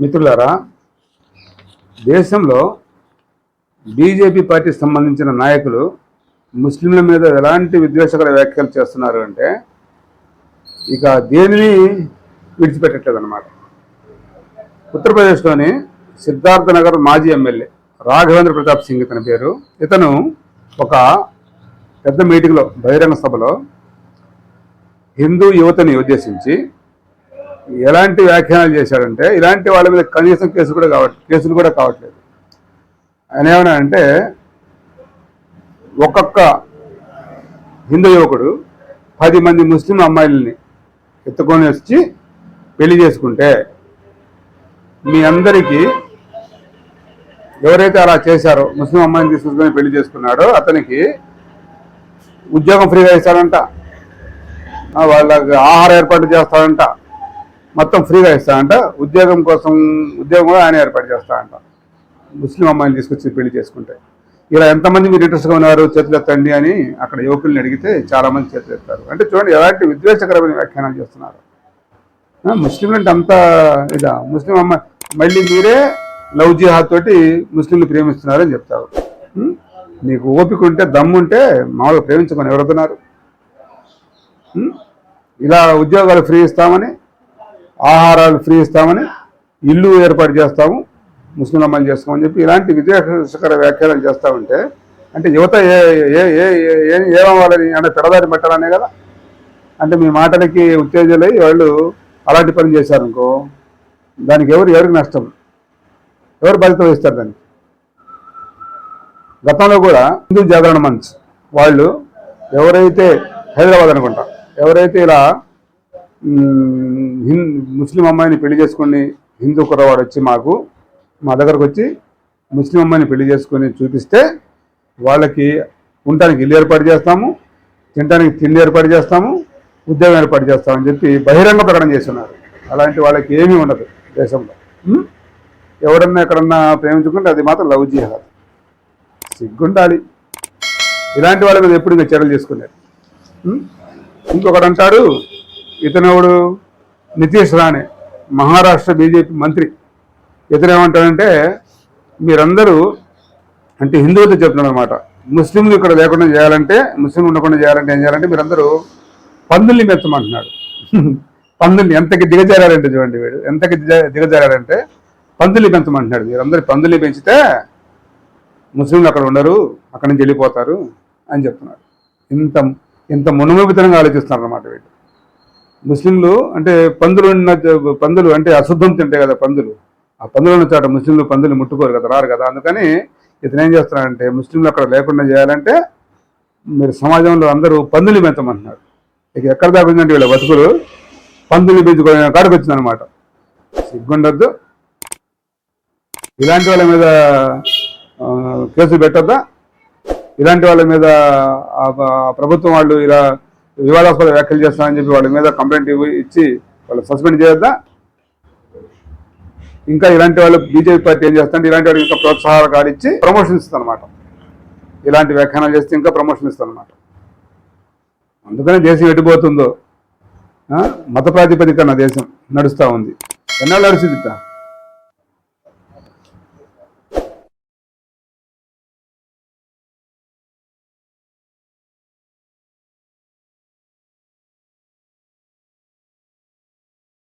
మిత్రులారా దేశంలో బీజేపీ పార్టీకి సంబంధించిన నాయకులు ముస్లింల మీద ఎలాంటి విద్వేషకర వ్యాఖ్యలు చేస్తున్నారు అంటే ఇక దేనిని విడిచిపెట్టట్లేదు అనమాట ఉత్తరప్రదేశ్లోని సిద్ధార్థనగర్ మాజీ ఎమ్మెల్యే రాఘవేంద్ర ప్రతాప్ సింగ్ ఇతని పేరు. ఇతను ఒక పెద్ద మీటింగ్లో బహిరంగ సభలో హిందూ యువతని ఉద్దేశించి ఎలాంటి వ్యాఖ్యానాలు చేశాడంటే ఇలాంటి వాళ్ళ మీద కనీసం కేసు కూడా కావట్ కేసులు కూడా కావట్లేదు. ఆయన ఏమన్నా అంటే ఒక్కొక్క హిందూ యువకుడు పది మంది ముస్లిం అమ్మాయిలని ఎత్తుకొని వచ్చి పెళ్ళి చేసుకుంటే మీ అందరికీ ఎవరైతే అలా చేశారో ముస్లిం అమ్మాయిని తీసుకొని పెళ్ళి చేసుకున్నాడో అతనికి ఉద్యోగం ఫ్రీగా ఇస్తాడంట. వాళ్ళకి ఆహార ఏర్పాటు చేస్తాడంట. మొత్తం ఫ్రీగా ఇస్తానంట ఉద్యోగం కోసం ఉద్యోగం కూడా ఆయన ఏర్పాటు చేస్తానంట ముస్లిం అమ్మాయిని తీసుకొచ్చి పెళ్ళి చేసుకుంటే. ఇలా ఎంతమంది మీరు ఇంట్రెస్ట్గా ఉన్నారు చేతులు ఎత్తండి అని అక్కడ యువకుల్ని అడిగితే చాలామంది చేతులు ఎత్తారు. అంటే చూడండి ఎలాంటి విద్వేషకరమైన వ్యాఖ్యానాలు చేస్తున్నారు. ముస్లింలు అంటే అంత ఇదా? ముస్లిం అమ్మాయి మళ్ళీ మీరే లవ్ జిహాద్ తోటి ముస్లింలు ప్రేమిస్తున్నారని చెప్తారు. మీకు నీకు ఓపిక ఉంటే దమ్ముంటే మామూలుగా ప్రేమించుకొని ఎవరుతున్నారు ఇలా ఉద్యోగాలు ఫ్రీ ఇస్తామని ఆహారాలు ఫ్రీ ఇస్తామని ఇల్లు ఏర్పాటు చేస్తాము ముస్లిం అమ్మాయిలు చేస్తామని చెప్పి ఇలాంటి విద్వేషకర వ్యాఖ్యలు చేస్తూ ఉంటే అంటే యువత ఏ ఏ ఏ ఏమవ్వాలని అంటే పెడదారి పెట్టాలనే కదా? అంటే మీ మాటలకి ఉత్తేజలై వాళ్ళు అలాంటి పని చేశారనుకో దానికి ఎవరు ఎవరికి నష్టం? ఎవరు బాధ్యత వహిస్తారు దానికి? గతంలో కూడా హిందూ జాగరణ మంచ్ వాళ్ళు ఎవరైతే హైదరాబాద్ అనుకుంటా ఎవరైతే ఇలా ముస్లిం అమ్మాయిని పెళ్ళి చేసుకుని హిందూ కుర్రవాడు వచ్చి మాకు మా దగ్గరకు వచ్చి ముస్లిం అమ్మాయిని పెళ్ళి చేసుకొని చూపిస్తే వాళ్ళకి ఉండటానికి ఇల్లు ఏర్పాటు చేస్తాము తినడానికి తిండి ఏర్పాటు చేస్తాము ఉద్యోగం ఏర్పాటు చేస్తామని చెప్పి బహిరంగ ప్రకటన చేస్తున్నారు. అలాంటి వాళ్ళకి ఏమీ ఉండదు దేశంలో. ఎవడన్నా ఎక్కడన్నా ప్రేమించుకుంటే అది మాత్రం లవ్ జిహాద్. సిగ్గుండాలి. ఇలాంటి వాళ్ళ మీద ఎప్పుడు ఇంకా చర్యలు తీసుకున్నారు ఇంకొకడు అంటాడు ఇతనెవడు? నితీష్ రాణే మహారాష్ట్ర బీజేపీ మంత్రి. ఇతను ఏమంటాడంటే మీరందరూ అంటే హిందువులతో చెప్తున్నాడు అనమాట ముస్లింలు ఇక్కడ లేకుండా చేయాలంటే ముస్లిం ఉండకుండా చేయాలంటే ఏం చేయాలంటే మీరందరూ పందుల్ని మెచ్చమంటున్నాడు పందుల్ని ఎంతకి దిగజారారంటే చూడండి వీడు. ఎంతకి దిగ- దిగజారారంటే పందుల్ని పెంచమంటున్నాడు మీరందరూ పందుల్ని పెంచితే ముస్లింలు అక్కడ ఉండరు అక్కడి నుంచి వెళ్ళిపోతారు అని చెప్తున్నాడు. ఇంత ఇంత మునుమవితనంగా ఆలోచిస్తున్నారు అన్నమాట వీళ్ళు ముస్లింలు అంటే పందులు ఉన్న పందులు అంటే అశుద్ధం తింటాయి కదా పందులు. ఆ పందులు ఉన్న చోట ముస్లింలు పందులు ముట్టుకోరు కదా రారు కదా. అందుకని ఇతను ఏం చేస్తున్నాడంటే ముస్లింలు అక్కడ లేకుండా చేయాలంటే మీరు సమాజంలో అందరూ పందులు పెంచమంటున్నారు ఇక ఎక్కడ దాకా వీళ్ళ బతుకులు పందులు పెంచుకునే కాడికి వచ్చిందనమాట సిగ్గుండొద్దు. ఇలాంటి వాళ్ళ మీద కేసులు పెట్టొద్దా? ఇలాంటి వాళ్ళ మీద ప్రభుత్వం వాళ్ళు ఇలా వివాదాస్పద వ్యాఖ్యలు చేస్తానని చెప్పి వాళ్ళ మీద కంప్లైంట్ ఇచ్చి వాళ్ళు సస్పెండ్ చేయొద్దా? ఇంకా ఇలాంటి వాళ్ళు బీజేపీ పార్టీ ఏం చేస్తుంటే ఇలాంటి వాళ్ళకి ఇంకా ప్రోత్సాహాలు కాడిచ్చి ప్రమోషన్ ఇస్తుంది ఇలాంటి వ్యాఖ్యానాలు చేస్తే ఇంకా ప్రమోషన్ ఇస్తానమాట అందుకనే దేశం ఎటుపోతుందో మత ప్రాతిపదికన దేశం నడుస్తూ ఉంది. ఎన్నో నడిచింది